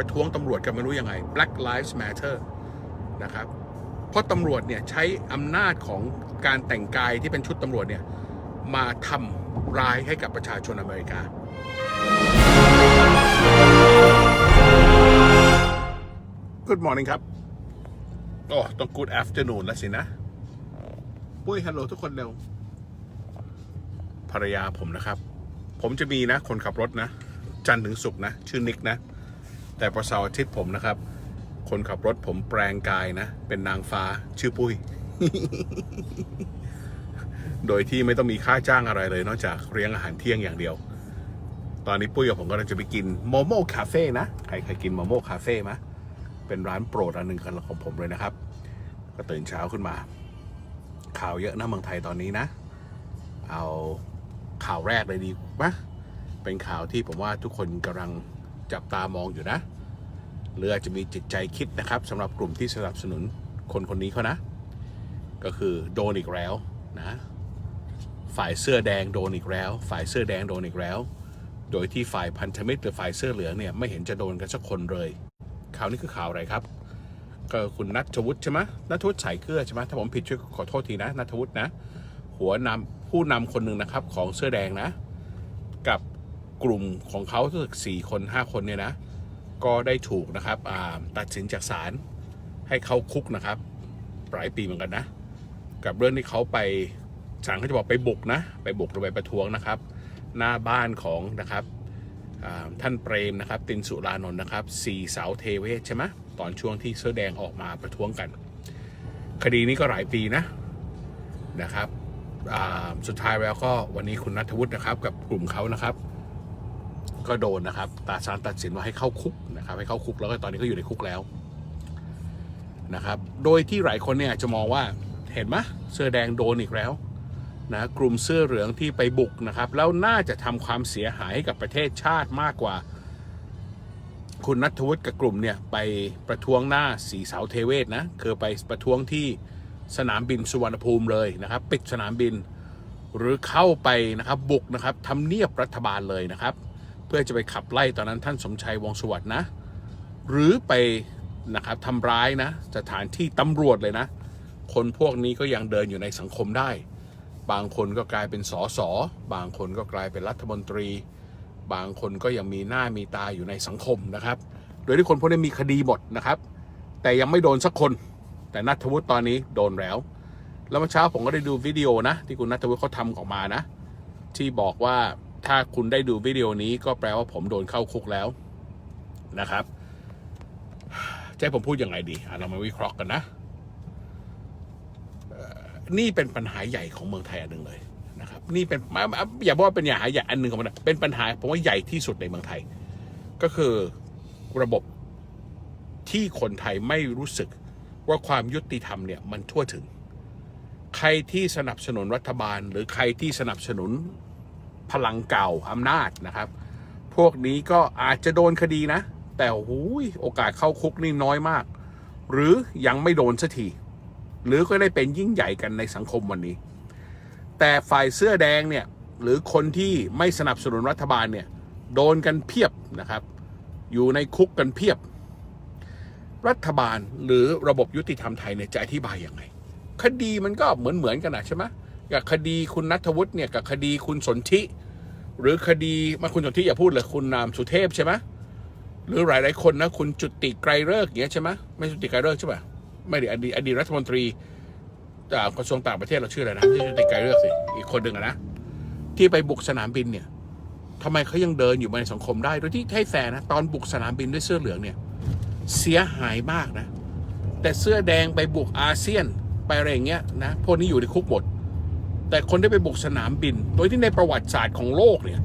ประท้วงตำรวจกันไม่รู้ยังไง Black Lives Matter นะครับ เพราะตำรวจเนี่ยใช้อำนาจของการแต่งกายที่เป็นชุดตำรวจเนี่ยมาทำร้ายให้กับประชาชนอเมริกา Good morning ครับ โอ้ต้อง Good afternoon แล้วสินะ ปุ้ยฮัลโหลทุกคนเร็ว ภรรยาผมนะครับ ผมจะมีนะ คนขับรถนะ จันถึงศุกนะ ชื่อนิกนะ แต่พอเสาร์อาทิตย์ผมนะครับ คนขับรถผมแปลงกายนะ เป็นนางฟ้าชื่อปุ้ย โดยที่ไม่ต้องมีค่าจ้างอะไรเลย นอกจากเลี้ยงอาหารเที่ยงอย่างเดียว ตอนนี้ปุ้ยกับผมกำลังจะไปกินโมโม่คาเฟ่นะ ใครเคยกินโมโม่คาเฟ่ไหมเป็นร้านโปรดอันหนึ่งของผมเลยนะครับ ก็ตื่นเช้าขึ้นมา ข่าวเยอะนะเมืองไทยตอนนี้นะ เอาข่าวแรกเลยดีไหมเป็นข่าวที่ผมว่าทุกคนกำลังจับตามองอยู่นะ หรืออาจจะมีจิตใจคิดนะครับสำหรับกลุ่มที่สนับสนุนคนคนนี้เขานะ ก็คือโดนอีกแล้วนะ ฝ่ายเสื้อแดงโดนอีกแล้ว ฝ่ายเสื้อแดงโดนอีกแล้ว โดยที่ฝ่ายพันธมิตรหรือฝ่ายเสื้อเหลืองเนี่ยไม่เห็นจะโดนกันสักคนเลยข่าวนี้คือข่าวอะไรครับก็คุณนัทวุฒิใช่ไหมนัทวุฒิสายเกลือใช่ไหมถ้าผมผิดช่วยขอโทษทีนะนัทวุฒินะ หัวนำผู้นำคนหนึ่งนะครับของเสื้อแดงนะ กับกลุ่มของเขาทั้งสี่คนห้าคนเนี่ยนะ ก็ได้ถูกนะครับตัดสินจากศาลให้เขาคุกนะครับหลายปีเหมือนกันนะ กับเรื่องที่เขาไปศาลเขาจะบอกไปบุกนะ ไปบุกหรือไปประท้วงนะครับ หน้าบ้านของนะครับท่านเปรมนะครับ ตินสุรานนท์นะครับสี่เสาเทเวศใช่ไหมตอนช่วงที่เสื้อแดงออกมาประท้วงกัน คดีนี้ก็หลายปีนะนะครับสุดท้ายแล้วก็วันนี้คุณนัทวุฒินะครับ กับกลุ่มเขานะครับ ก็โดนนะครับตาศาลตัดสินว่าให้เข้าคุกนะครับ ให้เข้าคุกแล้วก็ตอนนี้ก็อยู่ในคุกแล้วนะครับ โดยที่หลายคนเนี่ยจะมองว่าเห็นไหมเสื้อแดงโดนอีกแล้วนะกลุ่มเสื้อเหลืองที่ไปบุกนะครับ แล้วน่าจะทำความเสียหายให้กับประเทศชาติมากกว่า คุณนัทวุฒิกับกลุ่มเนี่ยไปประท้วงหน้าสีเสาเทเวศนะคือไปประท้วงที่สนามบินสุวรรณภูมิเลยนะครับ ปิดสนามบิน หรือเข้าไปนะครับบุกนะครับทำเนียบรัฐบาลเลยนะครับ เพื่อจะไปขับไล่ตอนนั้นท่านสมชัยวงสวัสดิ์นะ หรือไปนะครับทำร้ายนะสถานที่ตำรวจเลยนะ คนพวกนี้ก็ยังเดินอยู่ในสังคมได้ บางคนก็กลายเป็นสอสอบางคนก็กลายเป็นรัฐมนตรี บางคนก็ยังมีหน้ามีตาอยู่ในสังคมนะครับ โดยที่คนพวกนี้มีคดีหมดนะครับ แต่ยังไม่โดนสักคน แต่นัทวุฒิตอนนี้โดนแล้ว แล้วเมื่อเช้าผมก็ได้ดูวิดีโอนะ ที่คุณนัทวุฒิเขาทำออกมานะ ที่บอกว่า ถ้าคุณได้ดูวิดีโอนี้ก็แปลว่าผมโดนเข้าคุกแล้วนะครับจะให้ผมพูดยังไงดีเรามาวิเคราะห์กันนะนี่เป็นปัญหาใหญ่ของเมืองไทยอันหนึ่งเลยนะครับ นี่เป็นอะอย่าบอกว่าเป็นปัญหาใหญ่อันหนึ่งของมันเป็นปัญหาผมว่าใหญ่ที่สุดในเมืองไทย ก็คือระบบที่คนไทยไม่รู้สึกว่าความยุติธรรมเนี่ยมันทั่วถึง ใครที่สนับสนุนรัฐบาล หรือใครที่สนับสนุน พลังเก่าอำนาจนะครับ พวกนี้ก็อาจจะโดนคดีนะ แต่หูยโอกาสเข้าคุกนี่น้อยมาก หรือยังไม่โดนสักทีหรือก็ได้เป็นยิ่งใหญ่กันในสังคมวันนี้ แต่ฝ่ายเสื้อแดงเนี่ยหรือคนที่ไม่สนับสนุนรัฐบาลเนี่ยโดนกันเพียบนะครับ อยู่ในคุกกันเพียบ รัฐบาลหรือระบบยุติธรรมไทยเนี่ยจะอธิบายยังไง คดีมันก็เหมือนเหมือนกันนะใช่ไหม กับคดีคุณนัทวุฒิเนี่ยกับคดีคุณสนธิหรือคดีมาคุณสนธิอย่าพูดเลยคุณนามสุเทพใช่ไหมหรือหลายหลายคนนะคุณจุติไกรเลิกอย่างเงี้ยใช่ไหมไม่จุติไกรเลิกใช่ป่ะไม่ด้อดีตอดีตรัฐมนตรีจากกระทรวงต่างประเทศเราชื่ออะไรนะไม่จุติไกรเลิกสิอีกคนหนึ่งนะที่ไปบุกสนามบินเนี่ยทำไมเขายังเดินอยู่ในสังคมได้ โดยที่ให้แฟร์นะตอนบุกสนามบินด้วยเสื้อเหลืองเนี่ยเสียหายมากนะ แต่เสื้อแดงไปบุกอาเซียนไปอะไรอย่างเงี้ยนะพวกนี้อยู่ในคุกหมด แต่คนที่ไปบุกสนามบิน โดยที่ในประวัติศาสตร์ของโลกเนี่ย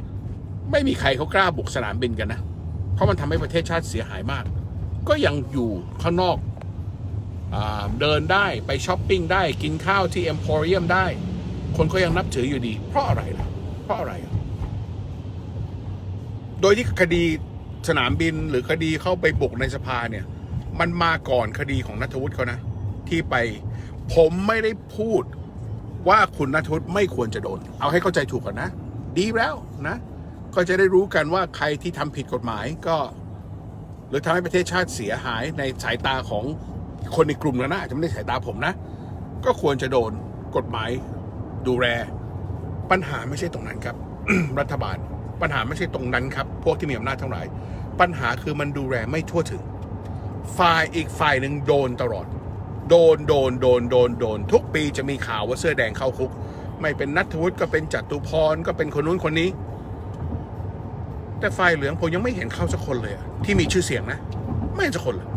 ไม่มีใครเขากล้าบุกสนามบินกันนะ เพราะมันทำให้ประเทศชาติเสียหายมาก ก็ยังอยู่ข้างนอกอเดินได้ไปช้อปปิ้งได้กินข้าวที่เอ็มพอริเอมได้ คนก็ยังนับถืออยู่ดี เพราะอะไรล่ะ เพราะอะไร โดยที่คดีสนามบินหรือคดีเข้าไปบุกในสภาเนี่ย มันมาก่อนคดีของนัทวุฒิเขานะ ที่ไปผมไม่ได้พูด ว่าคุณนัทวุฒิไม่ควรจะโดน เอาให้เข้าใจถูกก่อนนะ ดีแล้วนะ ก็จะได้รู้กันว่าใครที่ทำผิดกฎหมายก็ หรือทำให้ประเทศชาติเสียหายในสายตาของคนในกลุ่มนั้นนะอาจจะไม่ได้สายตาผมนะ ก็ควรจะโดนกฎหมายดูแลปัญหาไม่ใช่ตรงนั้นครับ รัฐบาล ปัญหาไม่ใช่ตรงนั้นครับ พวกที่มีอำนาจทั้งหลาย ปัญหาคือมันดูแลไม่ทั่วถึง ฝ่ายอีกฝ่ายหนึ่งโดนตลอด โดนโดนโดนโดนโดน ทุกปีจะมีข่าวว่าเสื้อแดงเข้าคุก ไม่เป็นนัทวุฒิก็เป็นจัตุพรก็เป็นคนนู้นคนนี้ แต่ฝ่ายเหลืองผมยังไม่เห็นเข้าสักคนเลยที่มีชื่อเสียงนะ ไม่เห็นสักคนเลย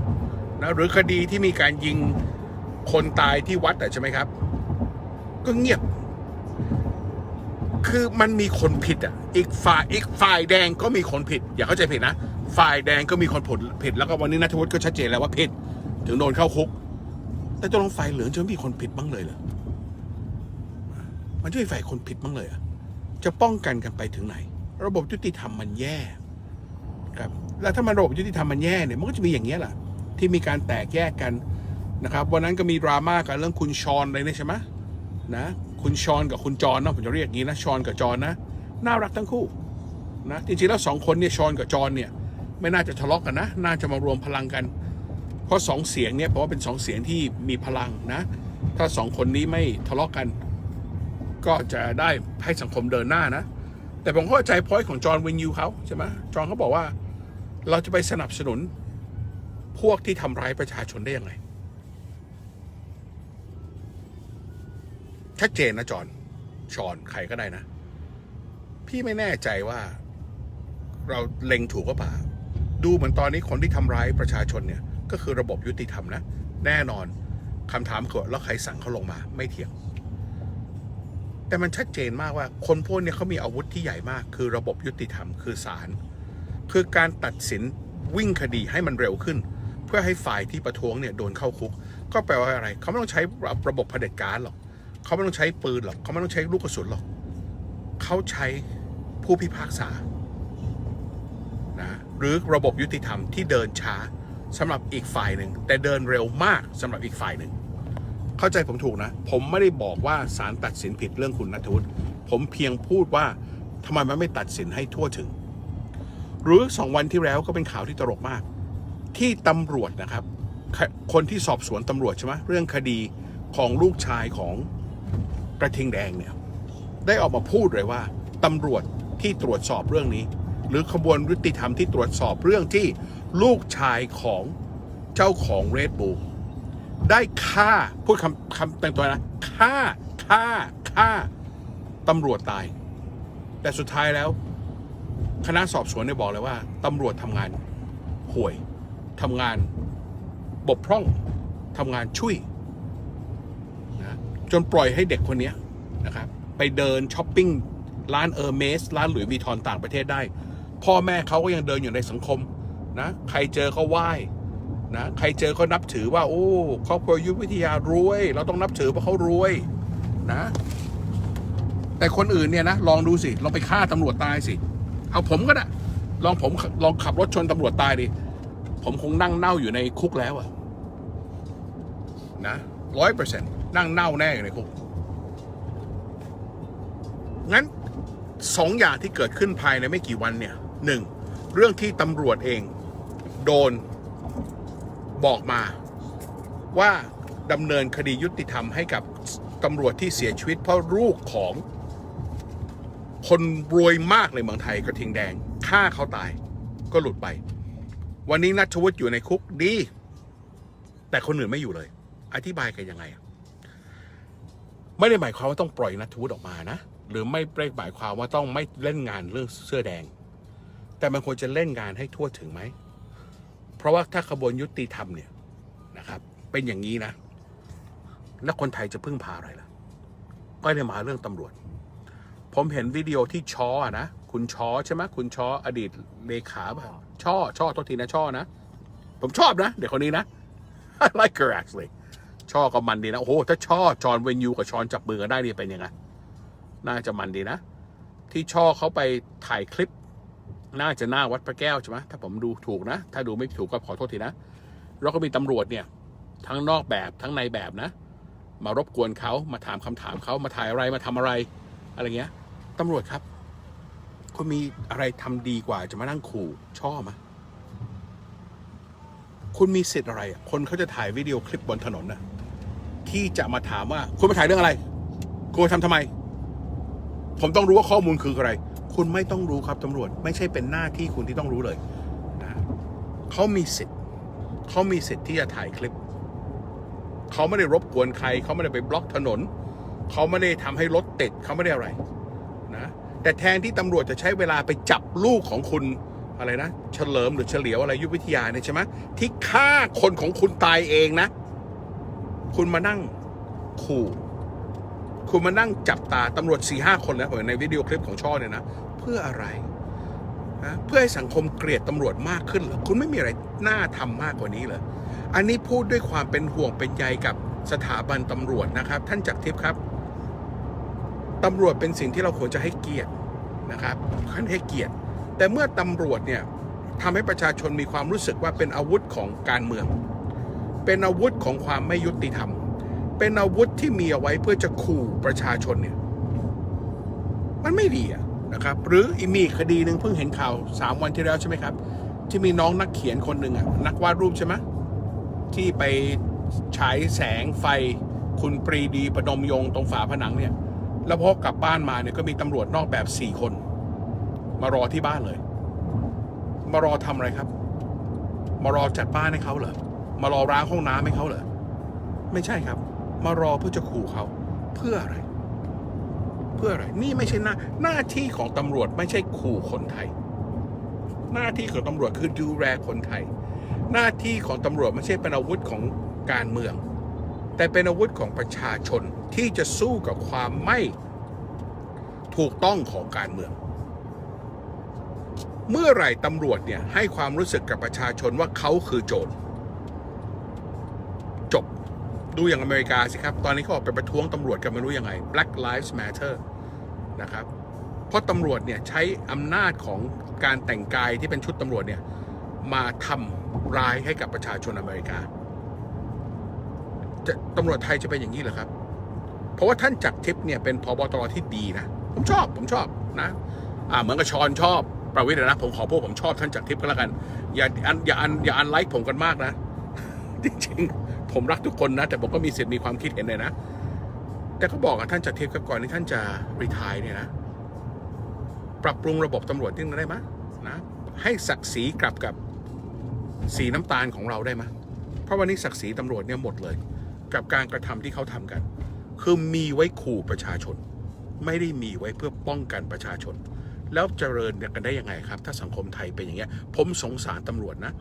นะหรือคดีที่มีการยิงคนตายที่วัดอะใช่ไหมครับ ก็เงียบ คือมันมีคนผิดอะ อีกฝ่ายอีกฝ่ายแดงก็มีคนผิด อย่าเข้าใจผิดนะ ฝ่ายแดงก็มีคนผลผิด แล้วก็วันนี้นัทวุฒิก็ชัดเจนแล้วว่าผิด ถึงโดนเข้าคุก แต่ตกลงฝ่ายเหลืองจะมีคนผิดบ้างเลยเหรอมันจะมีฝ่ายคนผิดบ้างเลยเหรอะจะป้องกันกันไปถึงไหน ระบบยุติธรรมมันแย่ครับแล้วถ้ามันระบบยุติธรรมมันแย่เนี่ยมันก็จะมีอย่างเงี้ยแหละที่มีการแตกแยกกันนะครับวันนั้นก็มีดราม่ากันเรื่องคุณชอนอะไรเนี่ยใช่ไหมนะคุณชอนกับคุณจอนเนาะผมจะเรียกงี้นะชอนกับจอนนะน่ารักทั้งคู่นะจริงๆแล้วสองคนเนี่ยชอนกับจอนเนี่ยไม่น่าจะทะเลาะกันนะ น่าจะมารวมพลังกัน เพราะสองเสียงเนี่ยเพราะว่าเป็นสองเสียงที่มีพลังนะ ถ้าสองคนนี้ไม่ทะเลาะกัน ก็จะได้ให้สังคมเดินหน้านะ แต่ผมเข้าใจพอยของจอห์นวินยูเขาใช่ไหมจอห์นเขาบอกว่าเราจะไปสนับสนุนพวกที่ทำร้ายประชาชนได้ยังไงชัดเจนนะจอห์นชอนใครก็ได้นะ พี่ไม่แน่ใจว่า เราเล็งถูกก็เปล่า ดูเหมือนตอนนี้คนที่ทำร้ายประชาชนเนี่ย ก็คือระบบยุติธรรมนะ แน่นอนคำถามคือแล้วใครสั่งเขาลงมาไม่เถียง แต่มันชัดเจนมากว่าคนพวกนี้เขามีอาวุธที่ใหญ่มาก คือระบบยุติธรรมคือศาลคือการตัดสินวิ่งคดีให้มันเร็วขึ้น เพื่อให้ฝ่ายที่ประท้วงเนี่ยโดนเข้าคุก ก็แปลว่าอะไรเขาไม่ต้องใช้ระบบเผด็จการหรอกเขาไม่ต้องใช้ปืนหรอกเขาไม่ต้องใช้ลูกกระสุนหรอกเขาใช้ผู้พิพากษานะหรือระบบยุติธรรมที่เดินช้า สำหรับอีกฝ่ายหนึ่ง แต่เดินเร็วมากสำหรับอีกฝ่ายหนึ่ง เข้าใจผมถูกนะ ผมไม่ได้บอกว่าศาลตัดสินผิดเรื่องคุณนัทวุฒิผมเพียงพูดว่าทำไมมันไม่ตัดสินให้ทั่วถึง หรือสองวันที่แล้วก็เป็นข่าวที่ตลกมาก ที่ตำรวจนะครับ คนที่สอบสวนตำรวจใช่ไหมเรื่องคดีของลูกชายของกระทิงแดงเนี่ยได้ออกมาพูดเลยว่าตำรวจที่ตรวจสอบเรื่องนี้ หรือขบวนยุติธรรมที่ตรวจสอบเรื่องที่ ลูกชายของเจ้าของเรดบูได้ฆ่าพูดคำคำแต่งตัวนะฆ่าฆ่าฆ่าตำรวจตาย แต่สุดท้ายแล้ว คณะสอบสวนเนี่ยบอกเลยว่าตำรวจทำงานห่วยทำงานบกพร่องทำงานช่วยนะจนปล่อยให้เด็กคนนี้นะครับไปเดินช้อปปิ้งร้านเออร์เมสร้านหลุยส์วีทอนต่างประเทศได้ พ่อแม่เขาก็ยังเดินอยู่ในสังคม นะ ใครเจอเขาไหว้นะ ใครเจอเขานับถือว่า โอ้ครอบครัวยุทธวิทยารวย เราต้องนับถือเพราะเขารวยนะ แต่คนอื่นเนี่ยนะ ลองดูสิลองไปฆ่าตำรวจตายสิ เอาผมก็ได้ลองผมลองขับรถชนตำรวจตายดิผมคงนั่งเน่าอยู่ในคุกแล้วอะนะร้อยเปอร์เซ็นต์นั่งเน่าแน่อยู่ในคุกงั้นสองอย่างที่เกิดขึ้นภายในไม่กี่วันเนี่ยหนึ่งเรื่องที่ตำรวจเอง โดนบอกมาว่าดำเนินคดียุติธรรมให้กับตำรวจที่เสียชีวิต เพราะลูกของ คนรวยมากในเมืองไทยกระทิงแดงฆ่าเขาตายก็หลุดไป วันนี้นัทวุฒิอยู่ในคุกดี แต่คนอื่นไม่อยู่เลย อธิบายกันยังไงไม่ได้หมายความว่าต้องปล่อยนัทวุฒิออกมานะ หรือไม่ได้หมายความว่าต้องไม่เล่นงานเรื่องเสื้อแดง แต่มันควรจะเล่นงานให้ทั่วถึงไหม เพราะว่าถ้าขบวนยุติธรรมเนี่ยนะครับ เป็นอย่างนี้นะ แล้วคนไทยจะพึ่งพาอะไรล่ะ ก็เลยมาเรื่องตำรวจ ผมเห็นวิดีโอที่ชออะนะ คุณชอใช่ไหมคุณชออดีตเลขาป่ะช่อช่อโทษทีนะช่อนะ ผมชอบนะ เด็กคนนี้นะ I like her actually ช่อก็มันดีนะ โอ้โห ถ้าช่อจอห์นเวนยูกับชอนจับมือกันได้นี่เป็นยังไง น่าจะมันดีนะ ที่ช่อเขาไปถ่ายคลิป น่าจะหน้าวัดพระแก้วใช่ไหมถ้าผมดูถูกนะ ถ้าดูไม่ถูกก็ขอโทษทีนะแล้วก็มีตำรวจเนี่ย ทั้งนอกแบบทั้งในแบบนะ มารบกวนเขามาถามคำถามเขามาถ่ายอะไรมาทำอะไร อะไรเงี้ยตำรวจครับคุณมีอะไรทำดีกว่าจะมานั่งขู่ช่อมะคุณมีสิทธิ์อะไร คนเขาจะถ่ายวิดีโอคลิปบนถนนนะที่จะมาถามว่า คุณมาถ่ายเรื่องอะไร คุณมาทำทำไม ผมต้องรู้ว่าข้อมูลคืออะไร คุณไม่ต้องรู้ครับตำรวจ ไม่ใช่เป็นหน้าที่คุณที่ต้องรู้เลยนะเขามีสิทธิ์เขามีสิทธิ์ที่จะถ่ายคลิป เขาไม่ได้รบกวนใคร เขาไม่ได้ไปบล็อกถนน เขาไม่ได้ทำให้รถติด เขาไม่ได้อะไรนะแต่แทนที่ตำรวจจะใช้เวลาไปจับลูกของคุณอะไรนะ เฉลิมหรือเฉลียวอะไรยุทธวิทยาเนี่ยใช่ไหมที่ฆ่าคนของคุณตายเองนะ คุณมานั่งขู่ คุณมานั่งจับตาตำรวจสี่ห้าคนแล้วในวิดีโอคลิปของช่อเนี่ยนะ เพื่ออะไรนะเพื่อให้สังคมเกลียดตำรวจมากขึ้นเหรอคุณไม่มีอะไรน่าทำมากกว่านี้เหรออันนี้พูดด้วยความเป็นห่วงเป็นใยกับสถาบันตำรวจนะครับ ท่านจักรทิพย์ครับตำรวจเป็นสิ่งที่เราควรจะให้เกียรตินะครับท่านให้เกียรติ แต่เมื่อตำรวจเนี่ยทำให้ประชาชนมีความรู้สึกว่าเป็นอาวุธของการเมือง เป็นอาวุธของความไม่ยุติธรรม เป็นอาวุธที่มีเอาไว้เพื่อจะขู่ประชาชนเนี่ย มันไม่ดีอะนะครับ หรืออีมีคดีหนึ่งเพิ่งเห็นข่าวสามวันที่แล้วใช่ไหมครับ ที่มีน้องนักเขียนคนหนึ่งอะนักวาดรูปใช่ไหมที่ไปฉายแสงไฟคุณปรีดีประดมยงตรงฝาผนังเนี่ย แล้วพอกลับบ้านมาเนี่ยก็มีตำรวจนอกแบบสี่คน มารอที่บ้านเลย มารอทำอะไรครับ มารอจัดบ้านให้เขาเหรอมารอร้างห้องน้ำให้เขาเหรอไม่ใช่ครับ มารอเพื่อจะขู่เขา เพื่ออะไร เพื่ออะไร นี่ไม่ใช่หน้า หน้าที่ของตำรวจไม่ใช่ขู่คนไทย หน้าที่ของตำรวจคือดูแลคนไทย หน้าที่ของตำรวจไม่ใช่เป็นอาวุธของการเมือง แต่เป็นอาวุธของประชาชนที่จะสู้กับความไม่ถูกต้องของการเมือง เมื่อไหร่ตำรวจเนี่ยให้ความรู้สึกกับประชาชนว่าเขาคือโจร ดูอย่างอเมริกาสิครับ ตอนนี้เขาออกไปประท้วงตำรวจกันไม่รู้ยังไง Black Lives Matter นะครับ เพราะตำรวจเนี่ยใช้อำนาจของการแต่งกายที่เป็นชุดตำรวจเนี่ยมาทำร้ายให้กับประชาชนอเมริกา จะตำรวจไทยจะเป็นอย่างนี้เหรอครับ เพราะว่าท่านจักรทิพย์เนี่ยเป็นพบตรที่ดีนะ ผมชอบ ผมชอบนะอ่าเหมือนกับชอนชอบประวิทย์นะ ผมขอพวกผมชอบท่านจักรทิพย์ก็แล้วกัน อย่าอันอย่าอันอย่าอันไลค์ผมกันมากนะ จริงๆ ผมรักทุกคนนะ แต่ผมก็มีสิทธิ์มีความคิดเห็นเลยนะ แต่ก็บอกกับท่านจักรทิพก่อนที่ท่านจะรีทายเนี่ยนะ ปรับปรุงระบบตำรวจนิดนึงได้ไหมนะให้ศักดิ์ศรีกลับกับสีน้ำตาลของเราได้ไหมเพราะวันนี้ศักดิ์ศรีตำรวจเนี่ยหมดเลย กับการกระทำที่เขาทำกัน คือมีไว้ขู่ประชาชน ไม่ได้มีไว้เพื่อป้องกันประชาชนแล้วเจริญกันได้ยังไงครับ ถ้าสังคมไทยเป็นอย่างเงี้ย ผมสงสารตำรวจนะ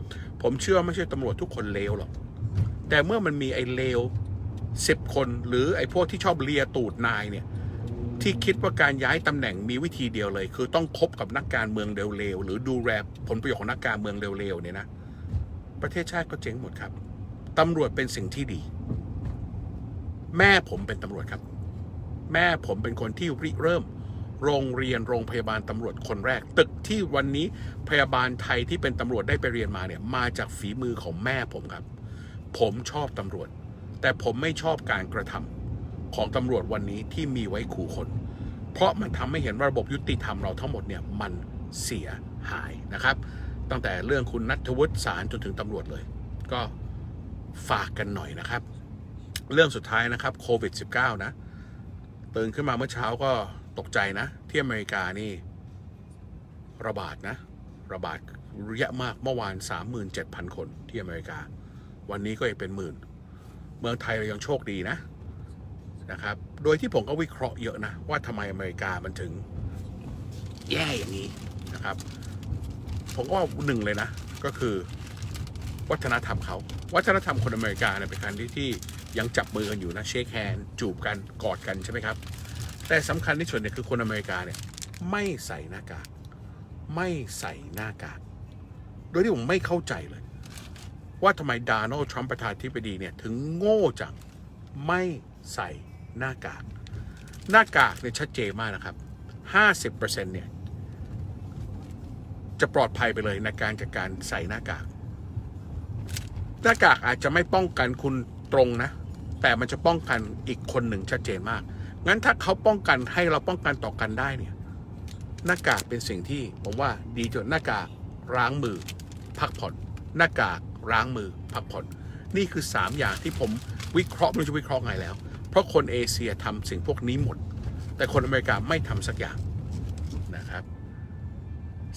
ผมเชื่อไม่ใช่ตำรวจทุกคนเลวหรอก แต่เมื่อมันมีไอ้เลวสิบคนหรือไอ้พวกที่ชอบเลียตูดนายเนี่ยที่คิดว่าการย้ายตำแหน่งมีวิธีเดียวเลย คือต้องคบกับนักการเมืองเร็วๆหรือดูแลผลประโยชน์ของนักการเมืองเร็วๆเนี่ยนะประเทศชาติก็เจ๊งหมดครับตำรวจเป็นสิ่งที่ดี แม่ผมเป็นตำรวจครับ แม่ผมเป็นคนที่ริเริ่ม โรงเรียนโรงพยาบาลตำรวจคนแรก ตึกที่วันนี้พยาบาลไทยที่เป็นตำรวจได้ไปเรียนมาเนี่ยมาจากฝีมือของแม่ผมครับ ผมชอบตำรวจ แต่ผมไม่ชอบการกระทำของตำรวจวันนี้ที่มีไว้ขู่คน เพราะมันทำให้เห็นว่าระบบยุติธรรมเราทั้งหมดเนี่ยมันเสียหายนะครับ ตั้งแต่เรื่องคุณนัทวุฒิสารจนถึงตำรวจเลย ก็ฝากกันหน่อยนะครับ เรื่องสุดท้ายนะครับโควิด -19 นะตื่นขึ้นมาเมื่อเช้าก็ตกใจนะ ที่อเมริกานี่ ระบาดนะ ระบาดเยอะมากเมื่อวาน 37,000 คนที่อเมริกา วันนี้ก็ยังเป็นหมื่น เมืองไทยเรายังโชคดีนะนะครับ โดยที่ผมก็วิเคราะห์เยอะนะ ว่าทำไมอเมริกามันถึง แย่อย่างนี้นะครับ ผมก็ว่าหนึ่งเลยนะ ก็คือ วัฒนธรรมเขา วัฒนธรรมคนอเมริกาเนี่ยเป็นการที่ที่ยังจับมือกันอยู่นะเชคแฮนจูบกันกอดกันใช่ไหมครับ แต่สำคัญที่สุดเนี่ยคือคนอเมริกาเนี่ยไม่ใส่หน้ากาก ไม่ใส่หน้ากาก โดยที่ผมไม่เข้าใจเลย ว่าทำไมดาโนทรัมป์ประธานาธิบดีเนี่ยถึงโง่จังไม่ใส่หน้ากาก หน้ากากเนี่ยชัดเจนมากนะครับ 50%เนี่ยจะปลอดภัยไปเลยในการจากการใส่หน้ากาก หน้ากากอาจจะไม่ป้องกันคุณตรงนะ แต่มันจะป้องกันอีกคนหนึ่งชัดเจนมาก งั้นถ้าเขาป้องกันให้เราป้องกันต่อกันได้เนี่ยหน้ากากเป็นสิ่งที่ผมว่าดีจนหน้ากากล้างมือ พักผ่อนหน้ากาก ล้างมือพักผ่อน นี่คือ 3 อย่างที่ผมวิเคราะห์ไม่รู้จะวิเคราะห์ไงแล้ว เพราะคนเอเชียทำสิ่งพวกนี้หมด แต่คนอเมริกาไม่ทำสักอย่างนะครับ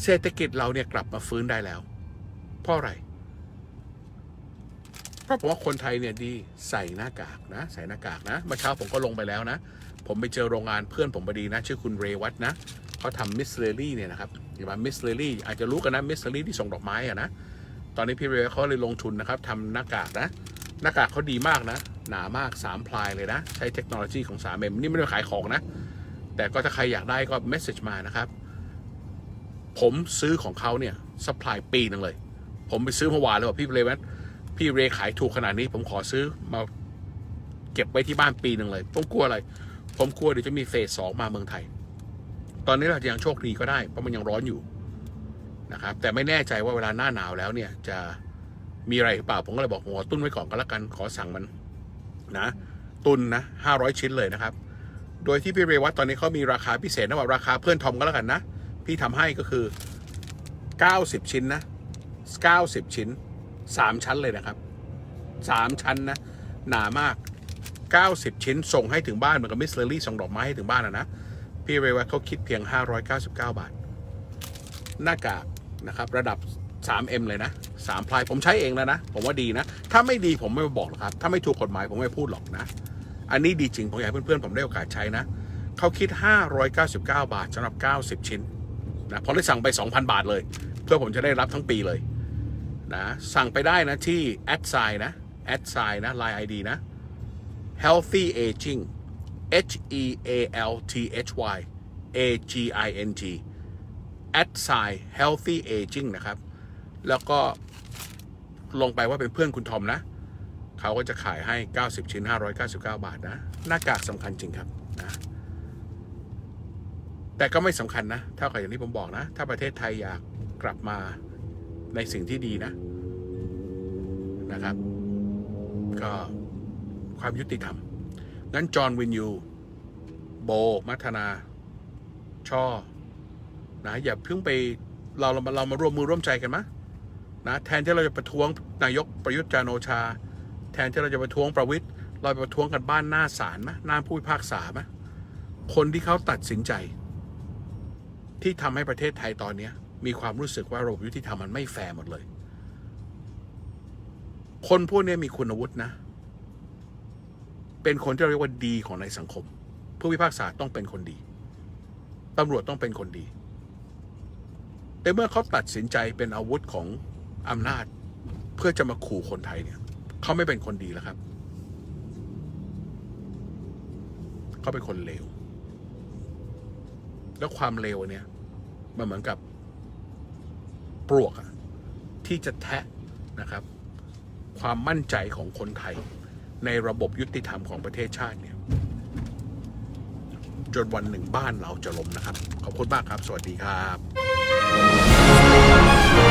เศรษฐกิจเราเนี่ยกลับมาฟื้นได้แล้ว เพราะอะไรเพราะผมว่าคนไทยเนี่ยดีใส่หน้ากากนะ ใส่หน้ากากนะเมื่อเช้าผมก็ลงไปแล้วนะ ผมไปเจอโรงงานเพื่อนผมพอดีนะ ชื่อคุณเรวัตนะเขาทำมิสเลอรี่เนี่ยนะครับอย่างว่ามิสเลอรี่อาจจะรู้กันนะมิสเลอรี่ที่ส่งดอกไม้อะนะ ตอนนี้พี่เรวัตเขาเลยลงทุนนะครับทำหน้ากากนะ หน้ากากเขาดีมากนะ หนามาก3พลายเลยนะ ใช้เทคโนโลยีของ 3M นี่ไม่ได้ขายของนะ แต่ก็ถ้าใครอยากได้ก็เมสเซจมานะครับ ผมซื้อของเขาเนี่ยสปายปีหนึงเลย ผมไปซื้อเมื่อวานเลยบอกพี่เรเวัตพี่เรขายถูกขนาดนี้ ผมขอซื้อมาเก็บไว้ที่บ้านปีหนึ่งเลยผมกลัวอะไร ผมกลัวเดี๋ยวจะมีเฟสสองมาเมืองไทย ตอนนี้เรายังโชคดีก็ได้เพราะมันยังร้อนอยู่ นะครับแต่ไม่แน่ใจว่าเวลาหน้าหนาวแล้วเนี่ยจะมีอะไรหรือเปล่าผมก็เลยบอกหัวตุ้นไว้ก่อนก็แล้วกันขอสั่งมันนะตุนนะห้าร้อยชิ้นเลยนะครับ โดยที่พี่เรวัตตอนนี้เขามีราคาพิเศษนะว่าราคาเพื่อนทอมก็แล้วกันนะ พี่ทำให้ก็คือ 90 ชิ้นนะ90 ชิ้น 3 ชั้นเลยนะครับ 3 ชั้นนะหนามาก 90 ชิ้นส่งให้ถึงบ้านเหมือนกับมิสเลอรี่ส่งดอกไม้ให้ถึงบ้านนะนะพี่เรวัตเขาคิดเพียง 599 บาท หน้ากาก นะครับ ระดับ 3M เลยนะ 3 พลายผมใช้เองแล้วนะ ผมว่าดีนะ ถ้าไม่ดีผมไม่มาบอกหรอกครับ ถ้าไม่ถูกกฎหมายผมไม่พูดหรอกนะ อันนี้ดีจริงผมอยากให้เพื่อนๆผมได้โอกาสใช้นะเขาคิด 599 บาทสำหรับ 90 ชิ้นนะผมได้สั่งไป 2,000 บาทเลย เพื่อผมจะได้รับทั้งปีเลยนะสั่งไปได้นะที่ a d s i g n นะ a d s i g n นะ Line ID นะ healthy aging H E A L T H Y A G I N G a d s i g n healthy aging นะครับ แล้วก็ลงไปว่าเป็นเพื่อนคุณทอมนะ เขาก็จะขายให้ 90 ชิ้น 599 บาทนะ หน้ากากสำคัญจริงครับนะแต่ก็ไม่สำคัญนะ เท่ากับอย่างที่ผมบอกนะ ถ้าประเทศไทยอยากกลับมาในสิ่งที่ดีนะ นะครับ ก็ความยุติธรรม งั้นจอห์นวินยู โบ มัทนา ช่อ นะอย่าเพิ่งไปเราเราเรามาร่วมมือร่วมใจกันมะนะแทนที่เราจะประท้วงนายกประยุทธ์จันโอชา แทนที่เราจะประท้วงประวิทย์เราไปประท้วงกันบ้านหน้าศาลไหมหน้าผู้พิพากษาไหมคนที่เขาตัดสินใจ ที่ทำให้ประเทศไทยตอนเนี้มีความรู้สึกว่าระบบยุติธรรมมันไม่แฟร์หมดเลย คนพวกนี้มีคุณวุฒินะ เป็นคนที่เราเรียกว่าดีของในสังคม ผู้พิพากษาต้องเป็นคนดีตำรวจต้องเป็นคนดี แต่เมื่อเขาตัดสินใจเป็นอาวุธของอำนาจ เพื่อจะมาขู่คนไทยเนี่ยเขาไม่เป็นคนดีแล้วครับเขาเป็นคนเลว แล้วความเลวเนี่ยมันเหมือนกับปลวกอะที่จะแทะนะครับ ความมั่นใจของคนไทย ในระบบยุติธรรมของประเทศชาติเนี่ย จนวันหนึ่งบ้านเราจะล้มนะครับ ขอบคุณมากครับ สวัสดีครับ すごいな。